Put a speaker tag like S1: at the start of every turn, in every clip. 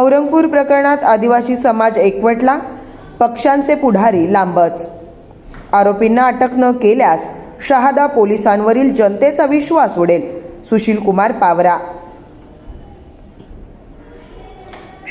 S1: औरंगपूर प्रकरणात आदिवासी समाज एकवटला पक्षांचे पुढारी लांबच. आरोपींना अटक न केल्यास शहादा पोलिसांवरील जनतेचा विश्वास उडेल सुशील कुमार पावरा.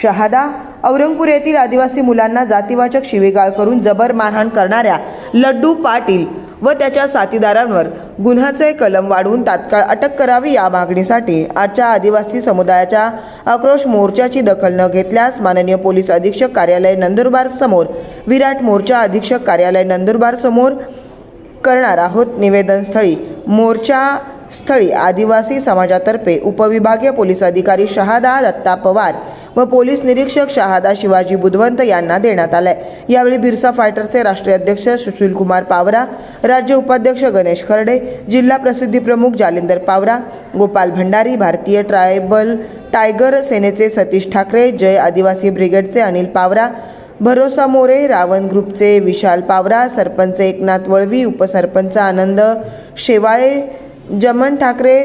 S1: शहादा औरंगपूर येथील आदिवासी मुलांना जातीवाचक शिवेगाळ करून जबर मारहाण करणाऱ्या लड्डू पाटील व त्याच्या साथीदारांवर गुन्ह्याचे कलम वाढवून तात्काळ अटक करावी या मागणीसाठी आजच्या आदिवासी समुदायाच्या आक्रोश मोर्चाची दखल न घेतल्यास माननीय पोलीस अधीक्षक कार्यालय नंदुरबार समोर विराट मोर्चा अधीक्षक कार्यालय नंदुरबार समोर करणार आहोत निवेदनस्थळी. मोर्चा स्थळी आदिवासी समाजातर्फे उपविभागीय पोलीस अधिकारी शहादा दत्ता पवार व पोलीस निरीक्षक शहादा शिवाजी बुधवंत यांना देण्यात आलंय. यावेळी बिरसा फायटरचे राष्ट्रीय अध्यक्ष सुशील कुमार पावरा राज्य उपाध्यक्ष गणेश खर्डे जिल्हा प्रसिद्धी प्रमुख जालिंदर पावरा गोपाल भंडारी भारतीय ट्रायबल टायगर सेनेचे सतीश ठाकरे जय आदिवासी ब्रिगेडचे अनिल पावरा भरोसा मोरे रावण ग्रुपचे विशाल पावरा सरपंच एकनाथ वळवी उपसरपंच आनंद शेवाळे जमन ठाकरे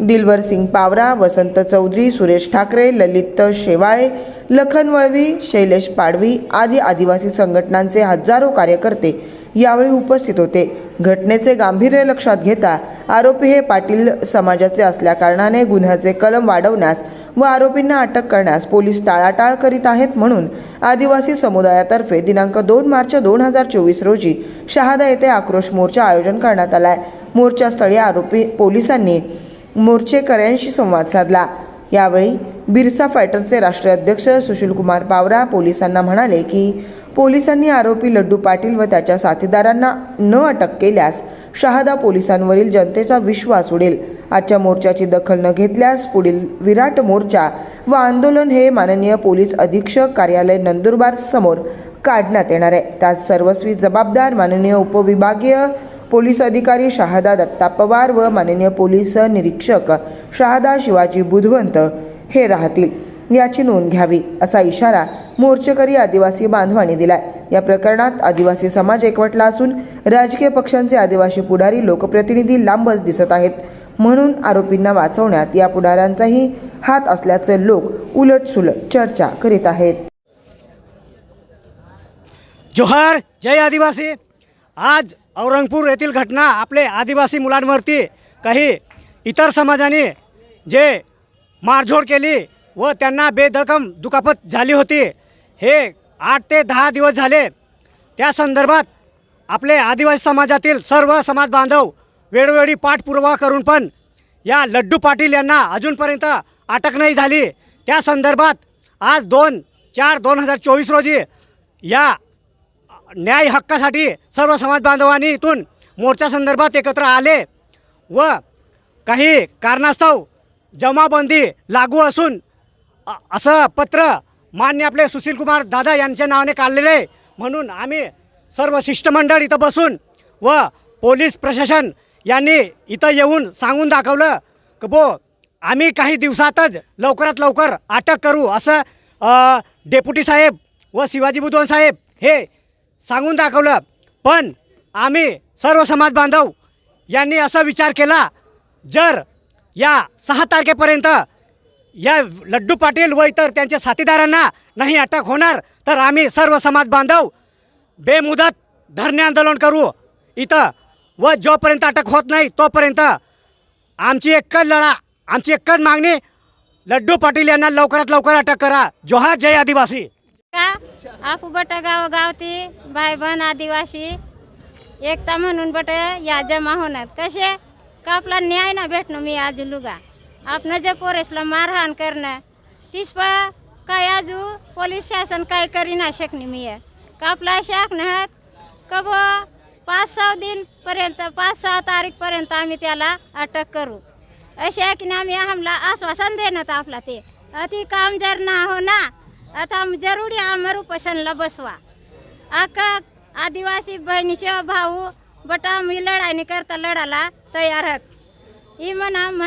S1: दिलवर सिंग पावरा वसंत चौधरी सुरेश ठाकरे ललित शेवाळे लखन वळवी शैलेश पाडवी आदी आदिवासी संघटनांचे हजारो कार्यकर्ते यावेळी उपस्थित होते. घटनेचे गांभीर्य लक्षात घेता आरोपी हे पाटील समाजाचे असल्याकारणाने गुन्ह्याचे कलम वाढवण्यास व आरोपींना अटक करण्यास पोलीस टाळाटाळ करीत आहेत म्हणून आदिवासी समुदायातर्फे दिनांक दोन मार्च दोन हजार चोवीस रोजी शहादा येथे आक्रोश मोर्चा आयोजन करण्यात आलाय. मोर्चास्थळी आरोपी पोलिसांनी मोर्चेकऱ्यांशी संवाद साधला. यावेळी बिरसा फायटरचे राष्ट्रीय अध्यक्ष सुशीलकुमार पावरा पोलिसांना म्हणाले की पोलिसांनी आरोपी लड्डू पाटील व त्याच्या साथीदारांना न अटक केल्यास शहादा पोलिसांवरील जनतेचा विश्वास उडेल. आजच्या मोर्चाची दखल न घेतल्यास पुढील विराट मोर्चा व आंदोलन हे माननीय पोलीस अधीक्षक कार्यालय नंदुरबार समोर काढण्यात येणार आहे. त्यात सर्वस्वी जबाबदार माननीय उपविभागीय पोलीस अधिकारी शहादा दत्ता पवार व माननीय पोलीस निरीक्षक शहादा शिवाजी बुधवंत हे राहतील. याची नोंद घ्यावी असा इशारा मोर्चेकरी आदिवासी बांधवांनी दिलाय. या प्रकरणात आदिवासी समाज एकवटला असून राजकीय पक्षांचे आदिवासी पुढारी लोकप्रतिनिधी लांबच दिसत आहेत. म्हणून आरोपींना वाचवण्यात या पुढाऱ्यांचाही हात असल्याचे लोक उलटसुलट चर्चा करीत आहेत.
S2: जोहार जय आदिवासी. आज औरंगपूर येथील घटना आपले आदिवासी मुलांवरती काही इतर समाजाने जे मारझोड केली व त्यांना बेदखम दुखापत झाली होती हे आठ ते दहा दिवस झाले. त्या संदर्भात आपले आदिवासी समाजातील सर्व समाज बांधव वेळोवेळी पाठपुरावा करून पण या लड्डू पाटील यांना अजूनपर्यंत अटक नाही झाली. त्या संदर्भात आज दोन चार दोन हजार चोवीस रोजी या न्याय हक्कासाठी सर्व समाज बांधवांनी इथून मोर्चा संदर्भात एकत्र आले व काही कारणास्तव जमाबंदी लागू असून असं पत्र मान्य आपले सुशीलकुमार दादा यांच्या नावाने काढलेले म्हणून आम्ही सर्व शिष्टमंडळ इथं बसून व पोलीस प्रशासन यांनी इथं येऊन सांगून दाखवलं की बो आम्ही काही दिवसातच लवकरात लवकर अटक करू असं डेप्युटी साहेब व शिवाजी बुधवन साहेब हे सांगून दाखवलं. पण आम्ही सर्व समाज बांधव यांनी असा विचार केला जर या सहा तारखेपर्यंत या लड्डू पाटील व इतर त्यांच्या साथीदारांना नाही अटक होणार तर आम्ही सर्व समाज बांधव बेमुदत धरणे आंदोलन करू. इथं व जोपर्यंत अटक होत नाही तोपर्यंत आमची एकच लढा आमची एकच मागणी लड्डू पाटील यांना लवकरात लवकर अटक करा. जोहार जय आदिवासी.
S3: आप बट गाव गावती भाई बहन आदिवासी एकता म्हणून बट या जमा होणार. कसे? का आपला न्याय ना भेटणं मी आज लुगा? आपण जे पोरेसला मारहाण करणं तीस पा काय आजू पोलीस शासन काय करी ना शकणे मी का आपला शाकणं का बो पाच सहा दिनपर्यंत पाच सहा तारीखपर्यंत आम्ही त्याला अटक करू? असे की आम्ही आम्हाला आश्वासन देण्यात आपला ते. अति काम जर ना हो ना आता जरुरी आमर उपोषणला बसवा. आका आदिवासी बहिणीचे भाऊ बटा मी लढाई करता लढायला तयार आहात. ही म्हणा म्हण